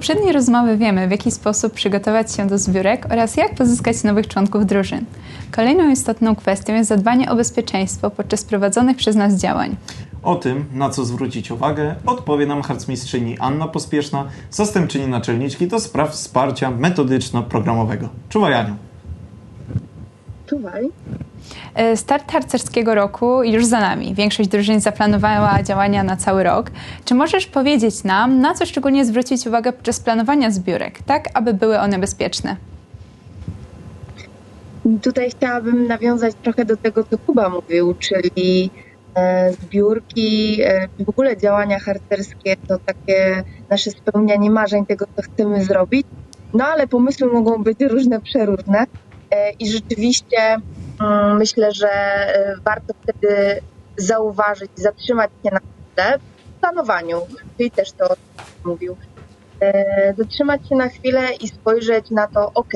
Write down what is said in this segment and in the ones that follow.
Poprzedniej rozmowy wiemy, w jaki sposób przygotować się do zbiórek oraz jak pozyskać nowych członków drużyn. Kolejną istotną kwestią jest zadbanie o bezpieczeństwo podczas prowadzonych przez nas działań. O tym, na co zwrócić uwagę, odpowie nam harcmistrzyni Anna Pospieszna, zastępczyni naczelniczki do spraw wsparcia metodyczno-programowego. Czuwaj Aniu. Czuwaj. E, start harcerskiego roku już za nami. Większość drużyn zaplanowała działania na cały rok. Czy możesz powiedzieć nam, na co szczególnie zwrócić uwagę podczas planowania zbiórek, tak aby były one bezpieczne? Tutaj chciałabym nawiązać trochę do tego, co Kuba mówił, czyli e, zbiórki, e, w ogóle działania harcerskie to takie nasze spełnianie marzeń tego, co chcemy zrobić. No ale pomysły mogą być różne, przeróżne i rzeczywiście myślę, że e, warto wtedy zauważyć, zatrzymać się na chwilę w planowaniu, czyli też to mówił, e, zatrzymać się na chwilę i spojrzeć na to, ok,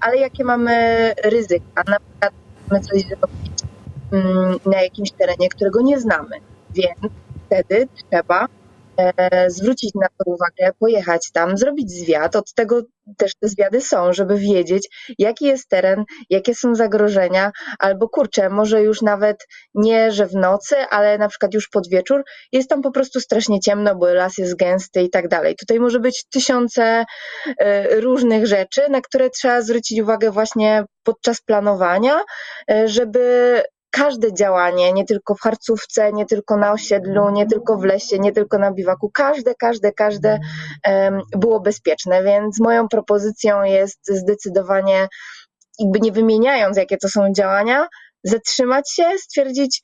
ale jakie mamy ryzyka, na przykład chcemy coś zrobić mm, na jakimś terenie, którego nie znamy, więc wtedy trzeba zwrócić na to uwagę, pojechać tam, zrobić zwiat. Od tego też te zwiady są, żeby wiedzieć, jaki jest teren, jakie są zagrożenia, albo kurczę, może już nawet nie, że w nocy, ale na przykład już pod wieczór jest tam po prostu strasznie ciemno, bo las jest gęsty i tak dalej. Tutaj może być tysiące e, różnych rzeczy, na które trzeba zwrócić uwagę właśnie podczas planowania, e, żeby każde działanie, nie tylko w harcówce, nie tylko na osiedlu, nie tylko w lesie, nie tylko na biwaku, każde, każde, każde było bezpieczne, więc moją propozycją jest zdecydowanie, jakby nie wymieniając, jakie to są działania, zatrzymać się, stwierdzić,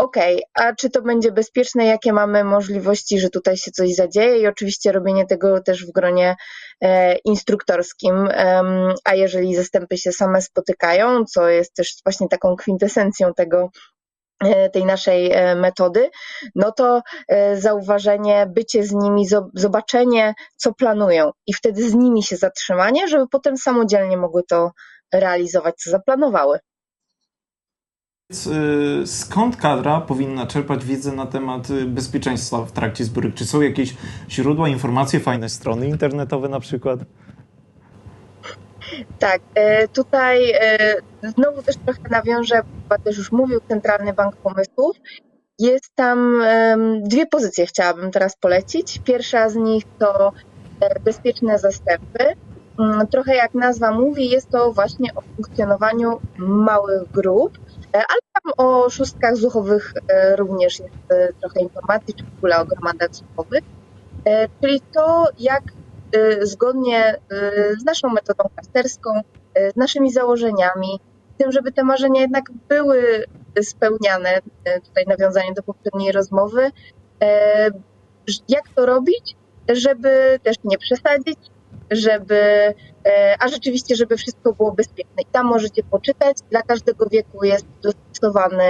okej, a czy to będzie bezpieczne, jakie mamy możliwości, że tutaj się coś zadzieje? I oczywiście robienie tego też w gronie e, instruktorskim, a jeżeli zastępy się same spotykają, co jest też właśnie taką kwintesencją tego, e, tej naszej e, metody, no to zauważenie, bycie z nimi, zobaczenie, co planują. I wtedy z nimi się zatrzymanie, żeby potem samodzielnie mogły to realizować, co zaplanowały. Y, skąd kadra powinna czerpać wiedzę na temat y, bezpieczeństwa w trakcie zbiórek? Czy są jakieś źródła, informacje, fajne strony internetowe na przykład? Tak, e, tutaj e, znowu też trochę nawiążę, bo też już mówił Centralny Bank Pomysłów. Jest tam dwie pozycje, chciałabym teraz polecić. Pierwsza z nich to e, bezpieczne zastępy. Mm, trochę jak nazwa mówi, jest to właśnie o funkcjonowaniu małych grup ale tam o szóstkach zuchowych e, również jest e, trochę informacji, czy w ogóle o gromadach zuchowych. Czyli to, jak zgodnie z naszą metodą harcerską, z naszymi założeniami, tym, żeby te marzenia jednak były spełniane, tutaj nawiązanie do poprzedniej rozmowy, jak to robić, żeby też nie przesadzić, żeby, e, a rzeczywiście, żeby wszystko było bezpieczne. I tam możecie poczytać. Dla każdego wieku jest dostosowany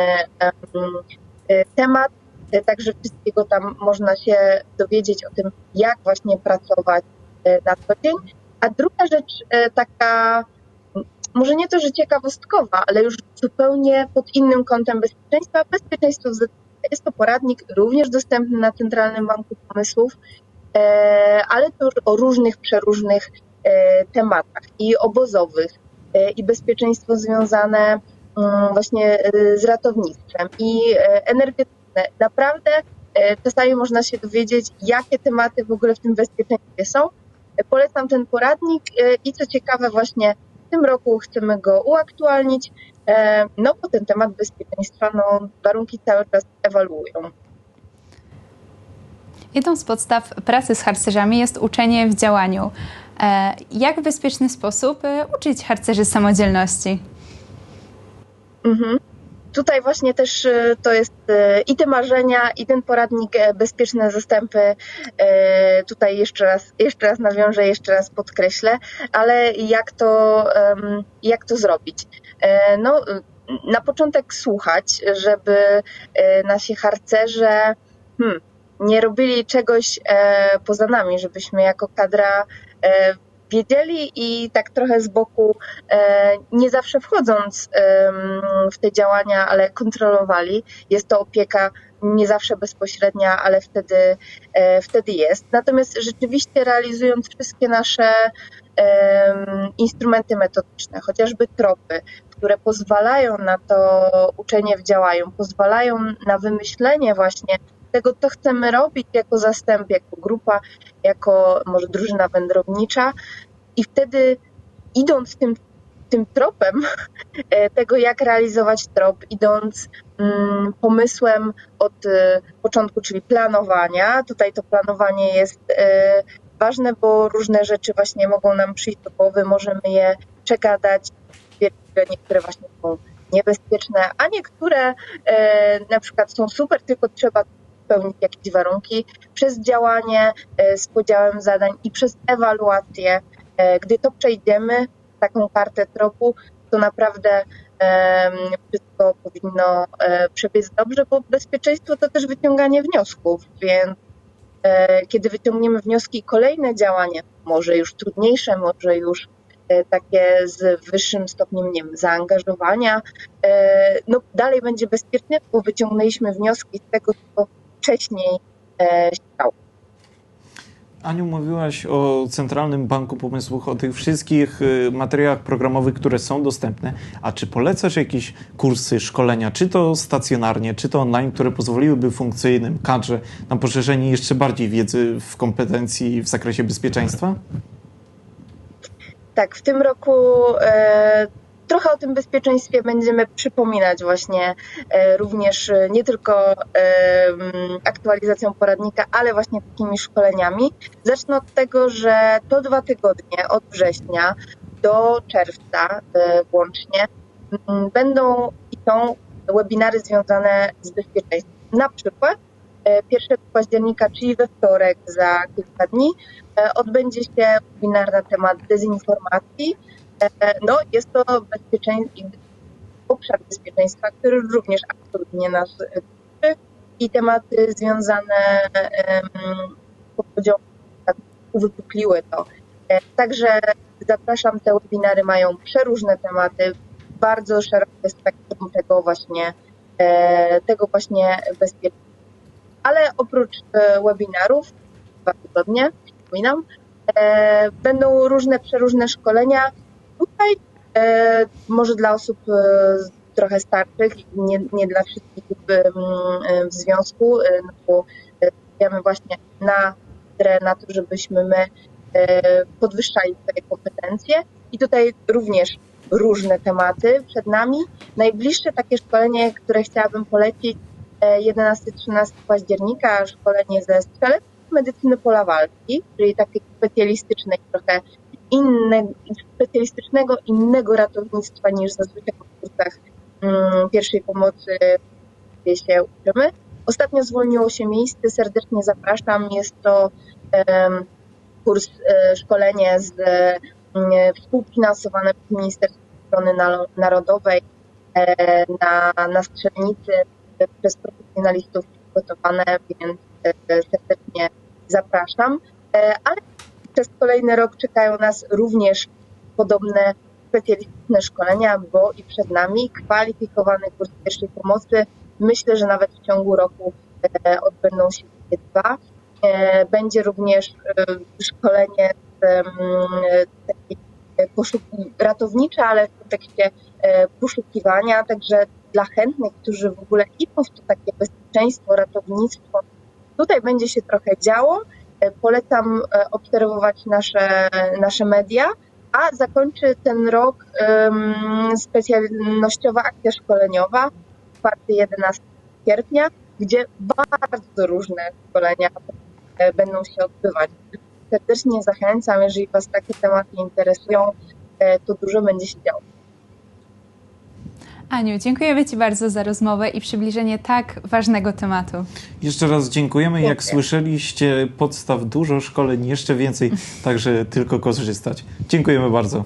e, temat, e, także wszystkiego tam można się dowiedzieć o tym, jak właśnie pracować na co dzień. A druga rzecz, taka, może nie to, że ciekawostkowa, ale już zupełnie pod innym kątem bezpieczeństwa, bezpieczeństwo jest to poradnik również dostępny na Centralnym Banku Pomysłów ale to już o różnych, przeróżnych e, tematach i obozowych, e, i bezpieczeństwo związane mm, właśnie z ratownictwem i energetyczne. Naprawdę czasami można się dowiedzieć, jakie tematy w ogóle w tym bezpieczeństwie są. Polecam ten poradnik i co ciekawe właśnie w tym roku chcemy go uaktualnić, no bo ten temat bezpieczeństwa, no warunki cały czas ewaluują. Jedną z podstaw pracy z harcerzami jest uczenie w działaniu. E, jak w bezpieczny sposób e, uczyć harcerzy samodzielności? Mhm. Tutaj właśnie też e, to jest i te marzenia, i ten poradnik Bezpieczne Zastępy. Tutaj jeszcze raz, jeszcze raz nawiążę, jeszcze raz podkreślę, ale jak to, jak to zrobić? No, na początek słuchać, żeby nasi harcerze hmm, nie robili czegoś e, poza nami, żebyśmy jako kadra e, wiedzieli i tak trochę z boku, e, nie zawsze wchodząc w te działania, ale kontrolowali. Jest to opieka nie zawsze bezpośrednia, ale wtedy, wtedy jest. Natomiast rzeczywiście realizując wszystkie nasze instrumenty metodyczne, chociażby tropy, które pozwalają na to uczenie w działaniu, pozwalają na wymyślenie właśnie tego, co chcemy robić jako zastęp, jako grupa, jako może drużyna wędrownicza i wtedy idąc tym, tym tropem e, tego, jak realizować trop, idąc mm, pomysłem od e, początku, czyli planowania. Tutaj to planowanie jest e, ważne, bo różne rzeczy właśnie mogą nam przyjść do głowy, możemy je przegadać, niektóre właśnie są niebezpieczne, a niektóre na przykład są super, tylko trzeba spełnić jakieś warunki przez działanie z podziałem zadań i przez ewaluację. E, gdy to przejdziemy, taką kartę tropu, to naprawdę wszystko powinno e, przebiec dobrze, bo bezpieczeństwo to też wyciąganie wniosków, więc e, kiedy wyciągniemy wnioski i kolejne działania, może już trudniejsze, może już takie z wyższym stopniem nie wiem, zaangażowania, no dalej będzie bezpiecznie, bo wyciągnęliśmy wnioski z tego, co wcześniej się stało. Aniu, mówiłaś o Centralnym Banku Pomysłów, o tych wszystkich y, materiałach programowych, które są dostępne. A czy polecasz jakieś kursy, szkolenia, czy to stacjonarnie, czy to online, które pozwoliłyby funkcyjnym kadrze na poszerzenie jeszcze bardziej wiedzy w kompetencji w zakresie bezpieczeństwa? Tak, w tym roku e, trochę o tym bezpieczeństwie będziemy przypominać właśnie e, również e, nie tylko e, aktualizacją poradnika, ale właśnie takimi szkoleniami. Zacznę od tego, że to dwa tygodnie od września do czerwca włącznie będą i są webinary związane z bezpieczeństwem. Na przykład 1 października, czyli we wtorek za kilka dni, odbędzie się webinar na temat dezinformacji no, jest to bezpieczeństwo, obszar bezpieczeństwa, który również absolutnie nas dotyczy i tematy związane z uwypukliły to. E, także zapraszam, te webinary mają przeróżne tematy, bardzo szerokie spektrum tego właśnie, e, tego właśnie bezpieczeństwa. Ale oprócz webinarów, dwa tygodnie, przypominam, będą różne, przeróżne szkolenia, e, może dla osób e, trochę starszych, nie, nie dla wszystkich w, e, w związku, no bo stawiamy właśnie na, na to, żebyśmy my podwyższali swoje kompetencje i tutaj również różne tematy przed nami. Najbliższe takie szkolenie, które chciałabym polecić 11-13 października, szkolenie ze strzelectwa medycyny pola walki, czyli takiej specjalistycznej trochę inne, specjalistycznego, innego ratownictwa niż zazwyczaj w kursach mm, pierwszej pomocy, gdzie się uczymy. Ostatnio zwolniło się miejsce, serdecznie zapraszam. Jest to kurs, e, szkolenie z, mm, współfinansowane przez Ministerstwo Obrony Narodowej e, na, na strzelnicy przez profesjonalistów przygotowane, więc e, serdecznie zapraszam. Ale przez kolejny rok czekają nas również podobne specjalistyczne szkolenia, bo i przed nami kwalifikowany kurs pierwszej pomocy. Myślę, że nawet w ciągu roku e, odbędą się takie dwa. E, będzie również e, szkolenie ratownicze, ale w kontekście poszukiwania, także dla chętnych, którzy w ogóle idą w to takie bezpieczeństwo, ratownictwo, tutaj będzie się trochę działo. Polecam e, obserwować nasze, nasze media, a zakończy ten rok um, specjalnościowa akcja szkoleniowa 4-11 sierpnia, gdzie bardzo różne szkolenia e, będą się odbywać. Serdecznie zachęcam, jeżeli Was takie tematy interesują, e, to dużo będzie się działo. Aniu, dziękujemy Ci bardzo za rozmowę i przybliżenie tak ważnego tematu. Jeszcze raz dziękujemy. Jak słyszeliście, podstaw dużo szkoleń, jeszcze więcej, także tylko korzystać. Dziękujemy bardzo.